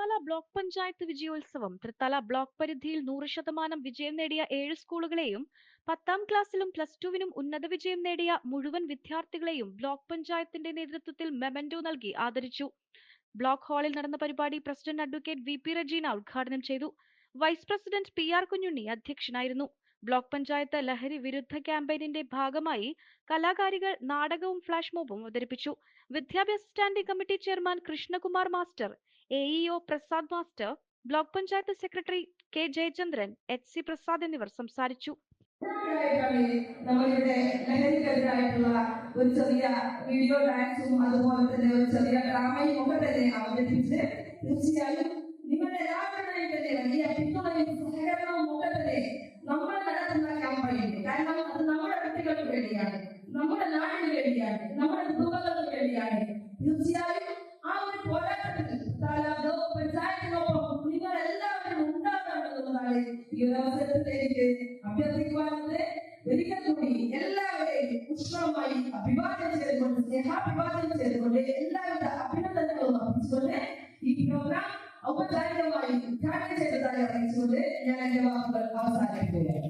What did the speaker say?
Thrithala block panchayat വിജയോത്സവം. Thrithala block പരിധിയിൽ നൂറ് ശതമാനം വിജയം നേടിയ ഏഴ് സ്കൂളുകളെയും പത്താം ക്ലാസ്സിലും പ്ലസ് ടുവിനും ഉന്നത വിജയം നേടിയ മുഴുവൻ വിദ്യാർത്ഥികളെയും ബ്ലോക്ക് പഞ്ചായത്തിന്റെ നേതൃത്വത്തിൽ മെമന്റോ നൽകി ആദരിച്ചു. ബ്ലോക്ക് ഹാളിൽ നടന്ന പരിപാടി president advocate V P Rajeena ഉദ്ഘാടനം ചെയ്തു. Vice president P R Kunhunni അധ്യക്ഷനായിരുന്നു. ബ്ലോക്ക് പഞ്ചായത്ത് ലഹരി വിരുദ്ധ ക്യാമ്പയിനിന്റെ ഭാഗമായി കലാകാരികൾ നാടകവും ഫ്ലാഷ് മോബും അവതരിപ്പിച്ചു. വിദ്യാഭ്യാസ standing committee chairman Krishnakumar master A EO Prasad master block panchayat secretary K Jayachandran H C Prasad എന്നിവർ സംസാരിച്ചു. നമ്മളിവിടെ ഒരു ചെറിയ വീഡിയോ ഡാൻസും അതുപോലെ തന്നെ ഒരു ചെറിയ ഡ്രാമയും ഒക്കെ തന്നെ അവതരിപ്പിച്ച് തീർച്ചയായും നടത്തുന്ന കാരണം അത് നമ്മുടെ വ്യക്തികൾക്ക് വേണ്ടിയാണ്. നമ്മുടെ നാടിന് വേണ്ടിയാണ്. നമ്മുടെ കുടുംബങ്ങൾക്ക് വേണ്ടിയാണ്. തീർച്ചയായും ആ ഒരു പോരാട്ടത്തിൽ പഞ്ചായത്തിനൊപ്പം നിങ്ങൾ എല്ലാവരും ഉണ്ടാകണമെന്നുള്ളതാണ് ഈ ഒരു അവസരത്തിൽ ഒരിക്കൽ കൂടി എല്ലാവരെയും ഉഷ്ണമായി അഭിവാദ്യം ചെയ്തുകൊണ്ട് സ്നേഹാഭിവാദ്യം ചെയ്തുകൊണ്ട് എല്ലാവിധ അഭിനന്ദനങ്ങളും അർപ്പിച്ചുകൊണ്ട് ഈ പ്രോഗ്രാം ഔപചാരികമായി ഉദ്ഘാടനം ചെയ്തതായി അറിയിച്ചുകൊണ്ട് ഞാൻ എന്റെ വാക്കുകൾ അവസാനിപ്പിക്കുകയാണ്.